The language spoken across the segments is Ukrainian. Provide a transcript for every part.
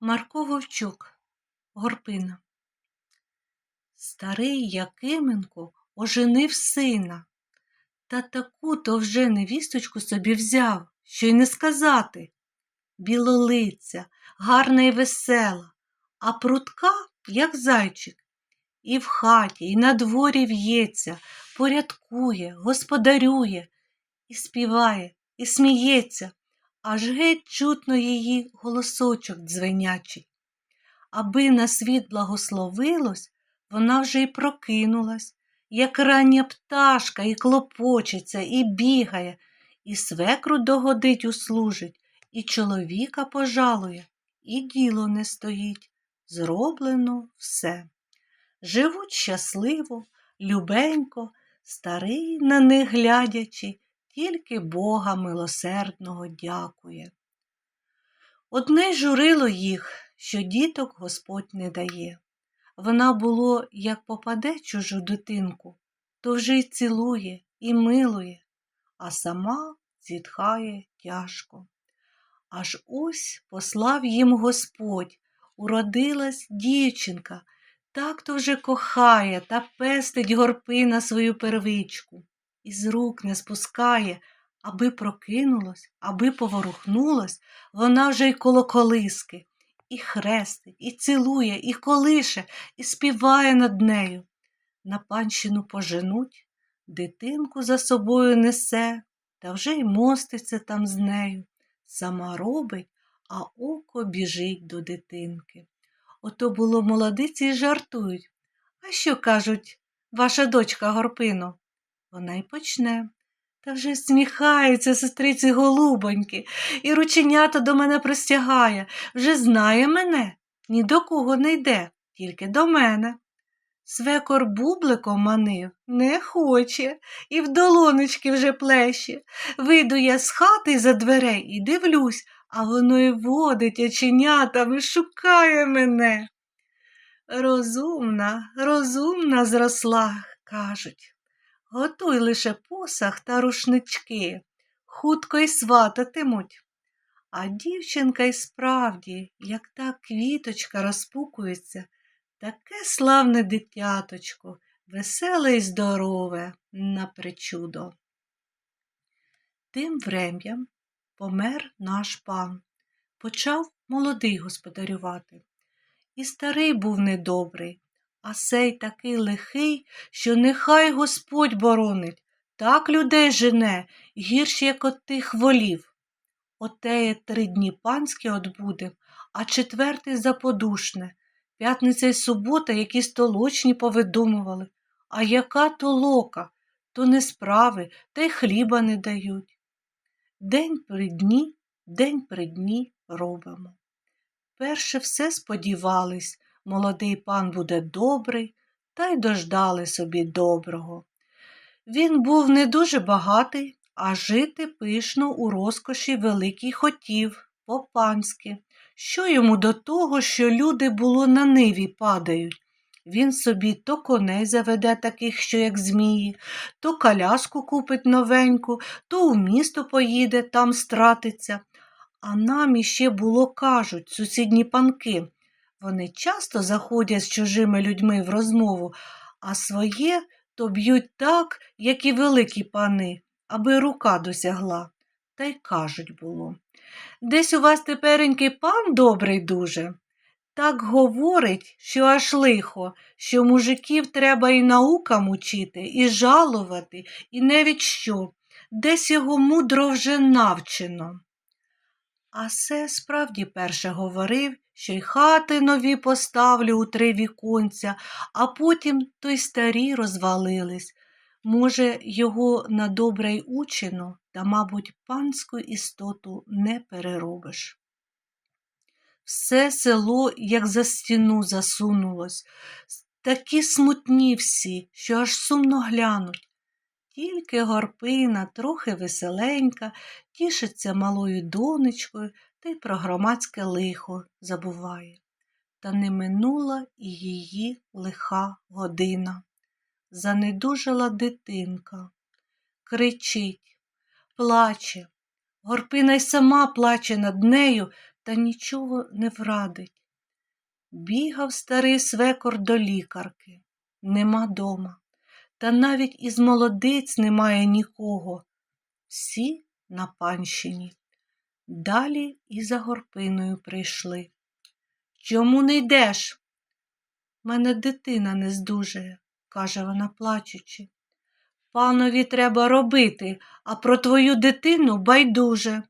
Марко Вовчук, Горпина. Старий Якименко оженив сина, та таку то вже невісточку собі взяв, що й не сказати. Білолиця, гарна й весела, а прутка, як зайчик. І в хаті, і на дворі в'ється, порядкує, господарює, і співає, і сміється, аж геть чутно її голосочок дзвенячий. Аби на світ благословилось, вона вже й прокинулась, як рання пташка, і клопочеться, і бігає, і свекру догодить услужить, і чоловіка пожалує, і діло не стоїть. Зроблено все. Живуть щасливо, любенько, старий на них глядячи, тільки Бога милосердного дякує. Одне журило їх, що діток Господь не дає. Вона було, як попаде чужу дитинку, то вже й цілує і милує, а сама зітхає тяжко. Аж ось послав їм Господь, уродилась дівчинка, так то вже кохає та пестить горпина свою первичку, і з рук не спускає, аби прокинулась, аби поворухнулась, вона вже й коло колиски, і хрестить, і цілує, і колише, і співає над нею. На панщину поженуть, дитинку за собою несе, та вже й моститься там з нею. Сама робить, а око біжить до дитинки. Ото було молодиці й жартують. А що кажуть, ваша дочка Горпино? Вона й почне. Та вже сміхається сестриці голубоньки, і рученята до мене простягає, вже знає мене, ні до кого не йде, тільки до мене. Свекор бубликом манив, не хоче, і в долонечки вже плеще. Вийду я з хати за дверей і дивлюсь, а воно й водить оченятами, шукає мене. Розумна, розумна зросла, кажуть. Готуй лише посах та рушнички, хутко й свататимуть. А дівчинка й справді, як та квіточка розпукується, таке славне дитяточко, веселе й здорове на причудо. Тим врем'ям помер наш пан, почав молодий господарювати. І старий був недобрий, а сей такий лихий, що нехай Господь боронить, так людей жене, гірше, як от тих волів. Отеє три дні панське отбудем, а четвертий заподушне. П'ятниця й субота якісь толочні повидумували. А яка толока? То не справи, та й хліба не дають. День при дні, день при дні робимо. Перше все сподівались, молодий пан буде добрий, та й дождали собі доброго. Він був не дуже багатий, а жити пишно у розкоші великий хотів, по-панськи. Що йому до того, що люди було на ниві падають? Він собі то коней заведе таких, що як змії, то коляску купить новеньку, то у місто поїде, там стратиться. А нам іще було кажуть сусідні панки. Вони часто заходять з чужими людьми в розмову, а своє то б'ють так, як і великі пани, аби рука досягла. Та й кажуть було. Десь у вас теперенький пан добрий дуже. Так говорить, що аж лихо, що мужиків треба і наукам учити, і жалувати, і навіть що, десь його мудро вже навчено. А се справді перше говорив, що й хати нові поставлю у три віконця, а потім то й старі розвалились. Може, його на добре й учено, та, мабуть, панську істоту не переробиш. Все село, як за стіну, засунулось, такі смутні всі, що аж сумно глянуть. Тільки горпина, трохи веселенька, тішиться малою донечкою та й про громадське лихо забуває. Та не минула і її лиха година. Занедужала дитинка, кричить, плаче. Горпина й сама плаче над нею та нічого не врадить. Бігав старий свекор до лікарки. Нема дома. Та навіть із молодиць немає нікого. Всі на панщині. Далі і за горпиною прийшли. Чому не йдеш? Мене дитина не здужає, каже вона плачучи. Панові треба робити, а про твою дитину байдуже.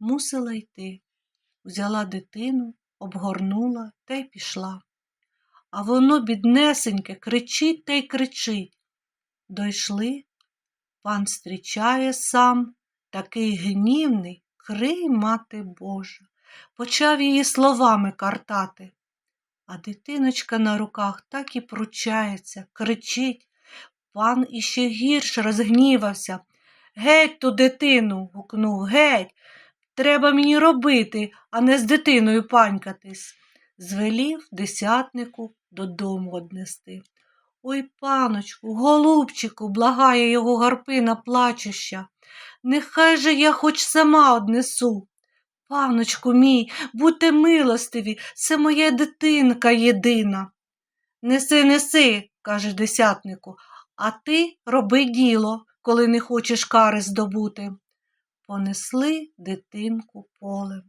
Мусила йти. Взяла дитину, обгорнула та й пішла. А воно, біднесеньке, кричить та й кричить. Дойшли, пан зустрічає сам, такий гнівний, крий, мати Божа, почав її словами картати. А дитиночка на руках так і пручається, кричить. Пан іще гірше розгнівався. Геть ту дитину, гукнув, геть. Треба мені робити, а не з дитиною панькатись. Звелів десятнику додому однести. Ой, паночку, голубчику, благає його гарпина плачуща. Нехай же я хоч сама однесу. Паночку мій, будьте милостиві, це моя дитинка єдина. Неси, неси, каже десятнику, а ти роби діло, коли не хочеш кари здобути. Понесли дитинку полем.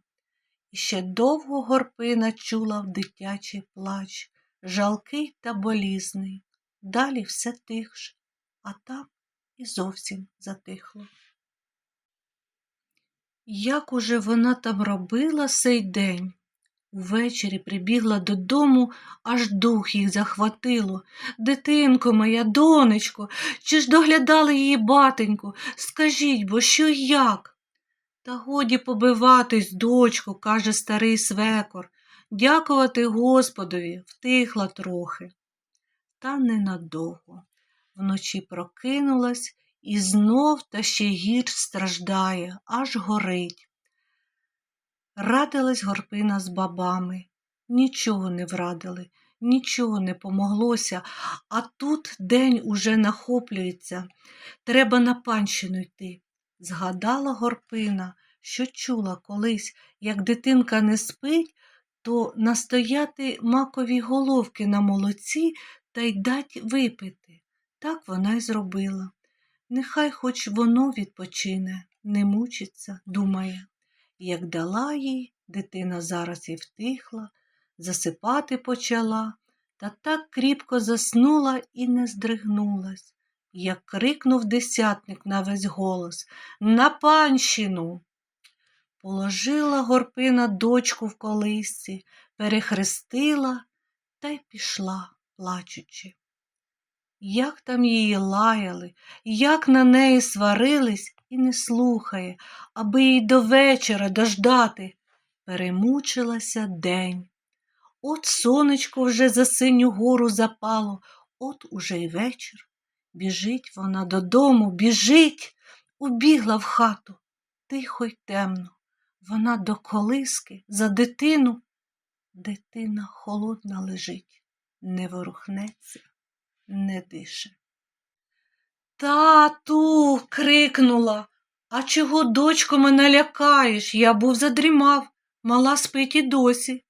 І ще довго горпина чула в дитячий плач, жалкий та болізний. Далі все тихше, а там і зовсім затихло. Як уже вона там робила сей день? Увечері прибігла додому, аж дух їх захватило. Дитинко моя, донечко, чи ж доглядали її батеньку? Скажіть бо, що як? Та годі побиватись, дочко, каже старий свекор. Дякувати Господові, втихла трохи. Та ненадовго. Вночі прокинулась і знов та ще гірш страждає, аж горить. Радилась горпина з бабами. Нічого не врадили, нічого не помоглося, а тут день уже нахоплюється. Треба на панщину йти. Згадала горпина, що чула колись, як дитинка не спить, то настояти макові головки на молоці та й дать випити. Так вона й зробила. Нехай хоч воно відпочине, не мучиться, думає. Як дала їй, дитина зараз і втихла, засипати почала, та так кріпко заснула і не здригнулась, як крикнув десятник на весь голос На панщину. Положила горпина дочку в колисці, перехрестила та й пішла, плачучи. Як там її лаяли, як на неї сварились і не слухає, аби їй до вечора дождати. Перемучилася день. От сонечко вже за синю гору запало, от уже й вечір. Біжить вона додому, біжить, убігла в хату, тихо й темно. Вона до колиски за дитину. Дитина холодна лежить, не ворухнеться, не дише. Тату. крикнула. А чого, дочко, мене лякаєш? Я був задрімав, мала спить і досі.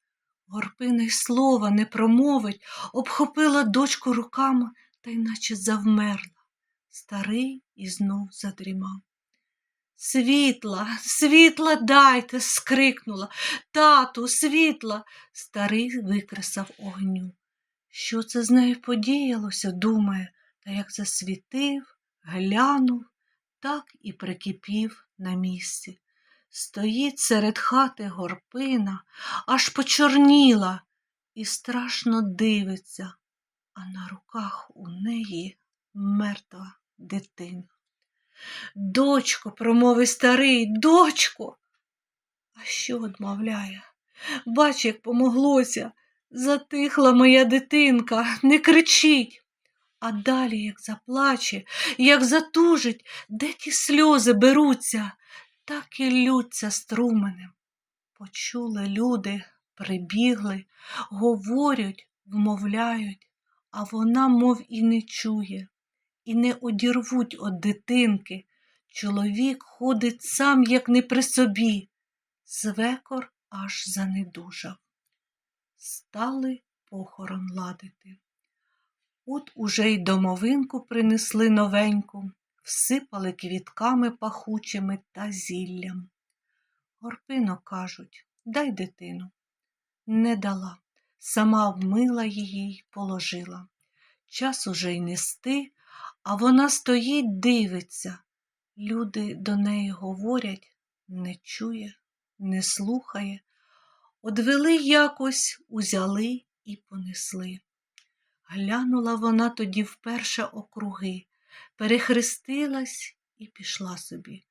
Горпина й слова не промовить, обхопила дочку руками та й наче завмерла. Старий і знов задрімав. Світла, світла дайте, скрикнула. Тату, світла. Старий викресав огню. Що це з нею подіялося, думає, та як засвітив, глянув, так і прикипів на місці. Стоїть серед хати горпина, аж почорніла, і страшно дивиться, а на руках у неї мертва дитина. Дочко, промовив старий, дочко. А що одмовляє? Бач, як помоглося. Затихла моя дитинка, не кричіть. А далі, як заплаче, як затужить, де ті сльози беруться, так і лються струменем. Почули люди, прибігли, говорять, вмовляють, а вона, мов і не чує, і не одірвуть од дитинки. Чоловік ходить сам, як не при собі. Свекор аж занедужав. Стали похорон ладити. От уже й домовинку принесли новеньку, всипали квітками пахучими та зіллям. Горпино кажуть, дай дитину. Не дала, сама обмила її й положила. Час уже й нести, а вона стоїть, дивиться. Люди до неї говорять, не чує, не слухає. Одвели якось, узяли і понесли. Глянула вона тоді вперше округи, перехрестилась і пішла собі.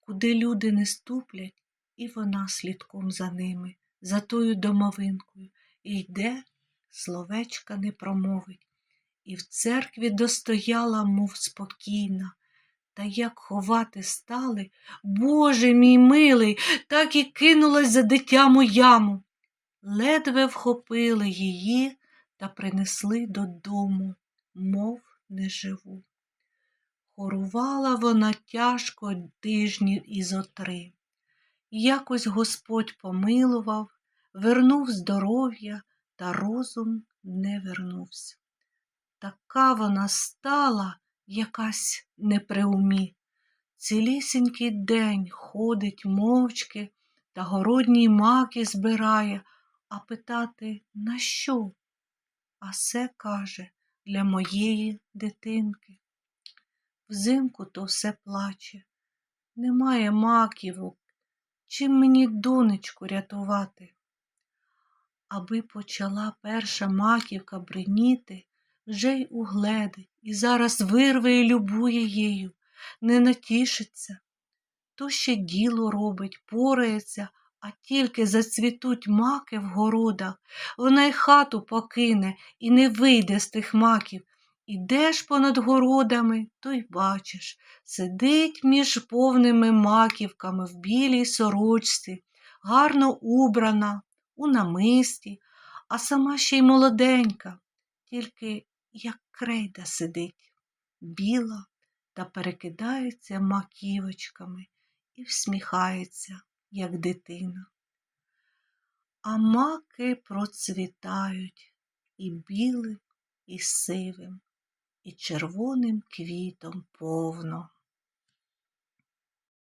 Куди люди не ступлять, і вона слідком за ними, за тою домовинкою, і йде, словечка не промовить. І в церкві достояла, мов спокійна. Та як ховати стали, Боже мій милий, так і кинулась за дитя яму. Ледве вхопили її та принесли додому, мов неживу. Хорувала вона тяжко тижнів ізо три. Якось Господь помилував, вернув здоров'я, та розум не вернувся. Така вона стала якась не при умі. Цілісінький день ходить мовчки та городні маки збирає, а питати на що? А се каже для моєї дитинки. Взимку то все плаче, немає маківок, чим мені донечку рятувати. Аби почала перша маківка бриніти, вже й угледить, і зараз вирве і любує їю, не натішиться. То ще діло робить, порається, а тільки зацвітуть маки в городах, вона й хату покине і не вийде з тих маків. Ідеш понад городами, то й бачиш, сидить між повними маківками в білій сорочці, гарно убрана, у намисті, а сама ще й молоденька, тільки як крейда сидить, біла та перекидається маківочками і всміхається, як дитина. А маки процвітають і білим, і сивим, і червоним квітом повно.